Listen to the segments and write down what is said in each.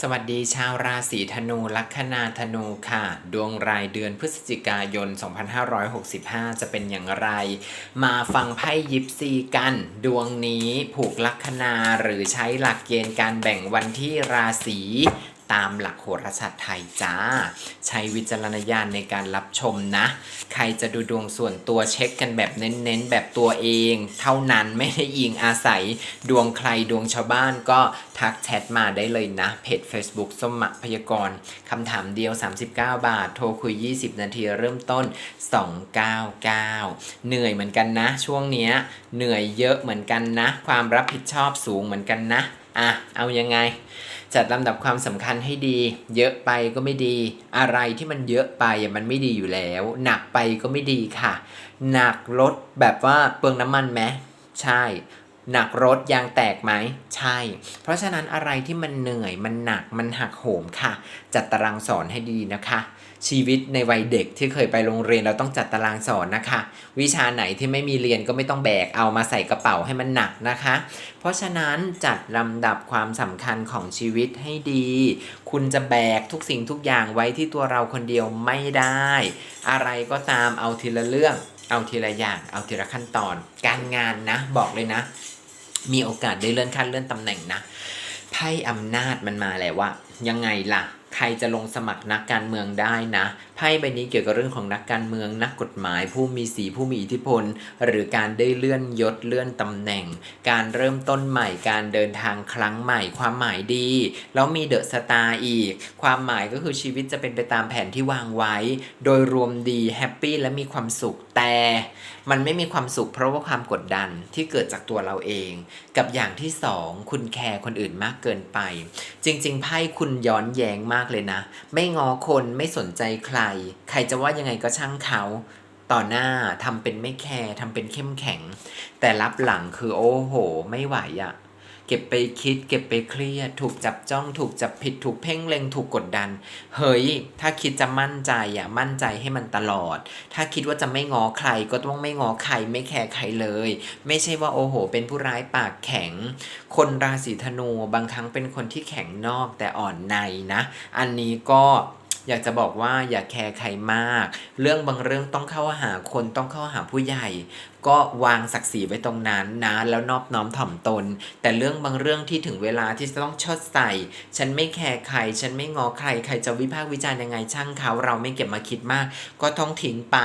สวัสดีชาวราศีธนูลัคนาธนูค่ะ ดวงรายเดือนพฤศจิกายน 2565 จะเป็นอย่างไร มาฟังไพ่ยิปซีกัน ดวงนี้ผูกลัคนาหรือใช้หลักเกณฑ์การแบ่งวันที่ราศี ตามหลักโหราศาสตร์ไทยจ้า ใช้วิจารณญาณในการรับชมนะ ใครจะดูดวงส่วนตัวเช็คกันแบบเน้นๆ แบบตัวเอง เท่านั้นไม่ได้อิงอาศัยดวงใครดวงชาวบ้านก็ทักแชทมาได้เลยนะ เพจ Facebook สมมัครพยากรณ์คำถามเดียว 39 บาท โทรคุย 20 นาทีเริ่มต้น 299 เหนื่อยเหมือนกันนะ ช่วงเนี้ยเหนื่อยเยอะเหมือนกันนะ ความรับผิดชอบสูงเหมือนกันนะ อะเอายังไง จัดลำดับความสำคัญให้ดี เยอะไปก็ไม่ดี อะไรที่มันเยอะไปอะมันไม่ดีอยู่แล้ว หนักไปก็ไม่ดีค่ะ หนักรถแบบว่าเปลืองน้ำมันไหมใช่หนักรถยางแตกไหมใช่ เพราะฉะนั้นอะไรที่มันเหนื่อยมันหนักมันหักโหมค่ะ จัดตารางสอนให้ดีนะคะ ชีวิตในวัยเด็กที่เคยไปโรงเรียนเราต้องจัดตารางสอนนะคะ วิชาไหนที่ไม่มีเรียนก็ไม่ต้องแบกเอามาใส่กระเป๋าให้มันหนักนะคะ เพราะฉะนั้นจัดลำดับความสำคัญของชีวิตให้ดี คุณจะแบกทุกสิ่งทุกอย่างไว้ที่ตัวเราคนเดียวไม่ได้ อะไรก็ตามเอาทีละเรื่อง เอาทีละอย่าง เอาทีละขั้นตอน การงานนะ บอกเลยนะ มีโอกาสได้เลื่อนขั้นเลื่อนตำแหน่งนะไพ่อำนาจมันมาแล้วว่ายังไงล่ะ ใครจะลงสมัครนักการเมืองได้นะ ไพ่ใบนี้เกี่ยวกับเรื่องของนักการเมือง นักกฎหมาย ผู้มีสีผู้มีอิทธิพล หรือการได้เลื่อนยศเลื่อนตำแหน่ง การเริ่มต้นใหม่การเดินทางครั้งใหม่ ความหมายดี แล้วมีเดอะสตาร์อีก ความหมายก็คือชีวิตจะเป็นไปตามแผนที่วางไว้ โดยรวมดีแฮปปี้และมีความสุขแต่ มันไม่มีความสุขเพราะว่าความกดดันที่เกิดจากตัวเราเอง กับอย่างที่สองคุณแคร์คนอื่นมากเกินไป จริง ๆ ไพ่คุณย้อนแย้งมากเลยนะ ไม่งอคนไม่สนใจใคร ใครจะว่ายังไงก็ช่างเขาต่อหน้าทำเป็นไม่แคร์ทำเป็นเข้มแข็ง แต่รับหลังคือโอ้โห ไม่ไหวอะ เก็บไปคิด เก็บไปเครียด ถูกจับจ้อง ถูกจับผิด ถูกเพ่งเล็ง ถูกกดดัน เฮ้ย ถ้าคิดจะมั่นใจอะมั่นใจให้มันตลอด ถ้าคิดว่าจะไม่งอใครก็ต้องไม่งอใครไม่แคร์ใครเลย ไม่ใช่ว่าโอ้โห เป็นผู้ร้ายปากแข็ง คนราศีธนูบางครั้งเป็นคนที่แข็งนอกแต่อ่อนในนะ อันนี้ก็อยากจะบอกว่าอย่าแคร์ใครมาก เรื่องบางเรื่องต้องเข้าหาคนต้องเข้าหาผู้ใหญ่ ก็วางศักดิ์ศรีไว้ตรงนั้นนะแล้วนอบน้อมถ่อมตน แต่เรื่องบางเรื่องที่ถึงเวลาที่จะต้องชดใส่ ฉันไม่แคร์ใคร ฉันไม่งอใครใครจะวิพากษ์วิจารณ์ยังไงช่างเขาเราไม่เก็บมาคิดมาก ก็ต้องทิ้งไป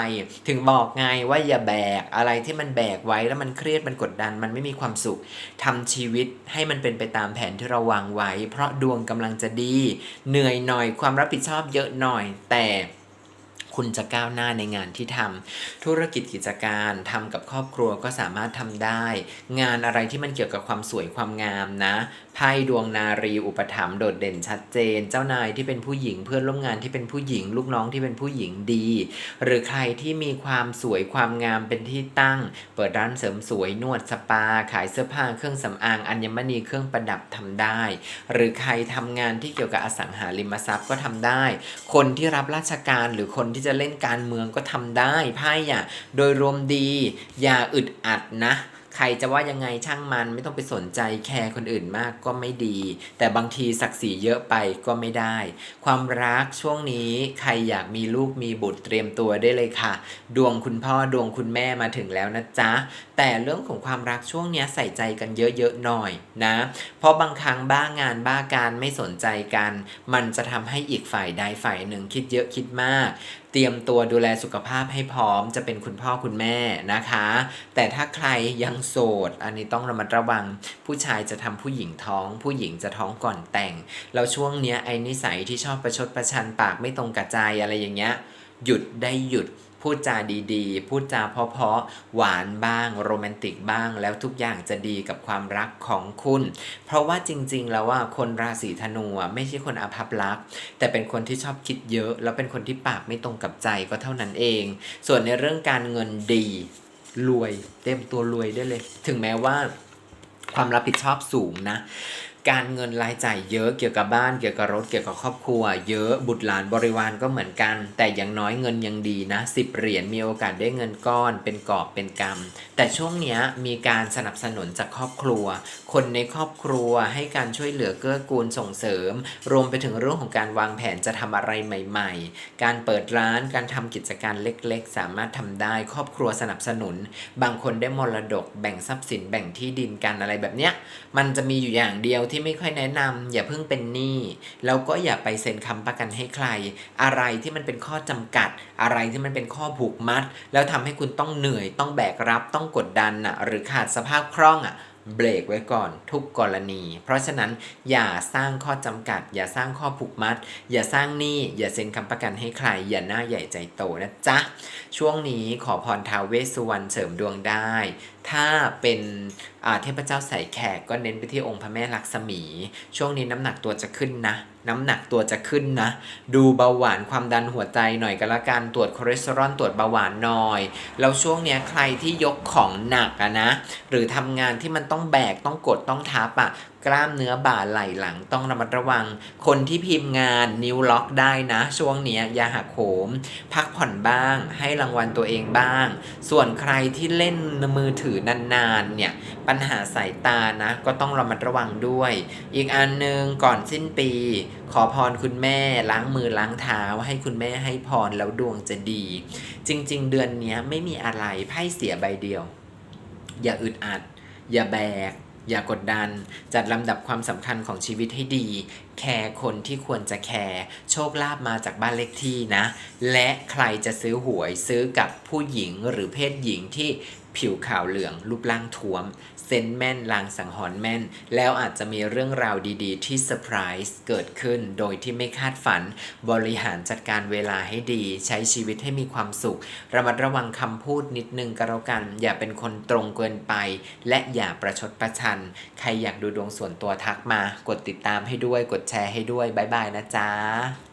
ถึงบอกไงว่าอย่าแบกอะไรที่มันแบกไว้แล้วมันเครียดมันกดดัน มันไม่มีความสุขทำชีวิตให้มันเป็นไปตามแผนที่เราวางไว้ เพราะดวงกำลังจะดี เหนื่อยหน่อยความรับผิดชอบเยอะหน่อยแต่ คุณจะก้าวหน้าในงานที่ทำธุรกิจกิจการทำกับครอบครัวก็สามารถทำได้ งานอะไรที่มันเกี่ยวกับความสวยความงามนะไพ่ดวงนารีอุปถัมภ์โดดเด่นชัดเจน เจ้านายที่เป็นผู้หญิงเพื่อนร่วมงานที่เป็นผู้หญิง ลูกน้องที่เป็นผู้หญิงดี หรือใครที่มีความสวยความงามเป็นที่ตั้ง เปิดร้านเสริมสวยนวดสปา ขายเสื้อผ้าเครื่องสำอางอัญมณีเครื่องประดับทำได้ หรือใครทำงานที่เกี่ยวกับอสังหาริมทรัพย์ก็ทำได้ คนที่รับราชการหรือคนที่จะเล่นการเมืองก็ทำได้ไพ่อะโดยรวมดี อย่าอึดอัดนะ ใครจะว่ายังไงช่างมันไม่ต้องไปสนใจแคร์คนอื่นมากก็ไม่ดี แต่บางทีศักดิ์ศรีเยอะไปก็ไม่ได้ ความรักช่วงนี้ใครอยากมีลูกมีบุตรเตรียมตัวได้เลยค่ะ ดวงคุณพ่อดวงคุณแม่มาถึงแล้วนะจ๊ะ แต่เรื่องของความรักช่วงนี้ใส่ใจกันเยอะๆหน่อยนะ เพราะบางครั้งบ้างานบ้าการไม่สนใจกัน มันจะทำให้อีกฝ่ายใดฝ่ายหนึ่งคิดเยอะคิดมาก เตรียมตัวดูแลสุขภาพให้พร้อมจะเป็นคุณพ่อคุณแม่นะคะ แต่ถ้าใครยังโสด อันนี้ต้องระมัดระวัง ผู้ชายจะทำผู้หญิงท้อง ผู้หญิงจะท้องก่อนแต่ง แล้วช่วงเนี้ยไอ้นิสัยที่ชอบประชดประชันปากไม่ตรงกับใจอะไรอย่างเงี้ยหยุดได้หยุด พูดจาดีๆ พูดจาเพาะๆ หวานบ้าง โรแมนติกบ้าง แล้วทุกอย่างจะดีกับความรักของคุณ เพราะว่าจริงๆ แล้วว่าคนราศีธนูไม่ใช่คนอาภัพรัก แต่เป็นคนที่ชอบคิดเยอะ แล้วเป็นคนที่ปากไม่ตรงกับใจก็เท่านั้นเอง ส่วนในเรื่องการเงินดีรวย เต็มตัวรวยได้เลย ถึงแม้ว่าความรับผิดชอบสูงนะ การเงินรายจ่ายเยอะเกี่ยวกับบ้านเกี่ยวกับรถเกี่ยวกับครอบครัว เยอะบุตรหลานบริวารก็เหมือนกัน แต่อย่างน้อยเงินยังดีนะสิบเหรียญมีโอกาสได้เงินก้อนเป็นกอบเป็นกำแต่ช่วงนี้มีการสนับสนุนจากครอบครัว คนในครอบครัวให้การช่วยเหลือเกื้อกูลส่งเสริม รวมไปถึงเรื่องของการวางแผนจะทำอะไรใหม่ ๆ การเปิดร้านการทำกิจการเล็กๆ สามารถทำได้ครอบครัวสนับสนุน บางคนได้มรดกแบ่งทรัพย์สินแบ่งที่ดินกันอะไรแบบเนี้ยมันจะมีอยู่อย่างเดียวที่ไม่ค่อยแนะนำอย่าเพิ่งเป็นหนี้แล้วก็อย่าไปเซ็นค้ำประกันให้ใคร อะไรที่มันเป็นข้อจำกัด อะไรที่มันเป็นข้อผูกมัด แล้วทำให้คุณต้องเหนื่อยต้องแบกรับต้องกดดันอะหรือขาดสภาพคล่องอะเบรกไว้ก่อนทุกกรณี เพราะฉะนั้นอย่าสร้างข้อจำกัด อย่าสร้างข้อผูกมัด อย่าสร้างหนี้อย่าเซ็นคำประกันให้ใคร อย่าหน้าใหญ่ใจโตนะจ๊ะ ช่วงนี้ขอพรท้าวเวสสุวรรณเสริมดวงได้ถ้าเป็นเทพเจ้าใสายแขกก็เน้นไปที่องค์พระแม่ลักษมี ช่วงนี้น้ำหนักตัวจะขึ้นนะ น้ำหนักตัวจะขึ้นนะ ดูเบาหวานความดันหัวใจหน่อยก็แล้วกันตรวจคอเลสเตอรอลตรวจเบาหวานหน่อย แล้วช่วงนี้ใครที่ยกของหนักอะนะ หรือทำงานที่มันต้องแบกต้องกดต้องทับอะกล้ามเนื้อบ่าไหล่หลังต้องระมัดระวัง คนที่พิมพ์งานนิ้วล็อกได้นะ ช่วงนี้ยอย่าหักโหม พักผ่อนบ้าง ให้รางวัลตัวเองบ้าง ส่วนใครที่เล่นมือถือนานๆเนี่ยปัญหาสายตานะก็ต้องระมัดระวังด้วย อีกอันหนึ่งก่อนสิ้นปี ขอพรคุณแม่ล้างมือล้างเท้า ให้คุณแม่ให้พรแล้วดวงจะดี จริง ๆ เดือนนี้ไม่มีอะไรไพ่เสียใบเดียว อย่าอึดอัด อย่าแบกอย่ากดดัน จัดลำดับความสำคัญของชีวิตให้ดี แคร์คนที่ควรจะแคร์ โชคลาภมาจากบ้านเลขที่นะ และใครจะซื้อหวยซื้อกับผู้หญิงหรือเพศหญิงที่ ผิวขาวเหลืองรูปร่างท้วม เซนแม่นลางสังหรณ์แม่น แล้วอาจจะมีเรื่องราวดีๆ ที่เซอร์ไพรส์เกิดขึ้น โดยที่ไม่คาดฝัน บริหารจัดการเวลาให้ดี ใช้ชีวิตให้มีความสุข ระมัดระวังคำพูดนิดนึงก็แล้วกัน อย่าเป็นคนตรงเกินไป และอย่าประชดประชัน ใครอยากดูดวงส่วนตัวทักมา กดติดตามให้ด้วยกดแชร์ให้ด้วยบ๊ายบายนะจ๊ะ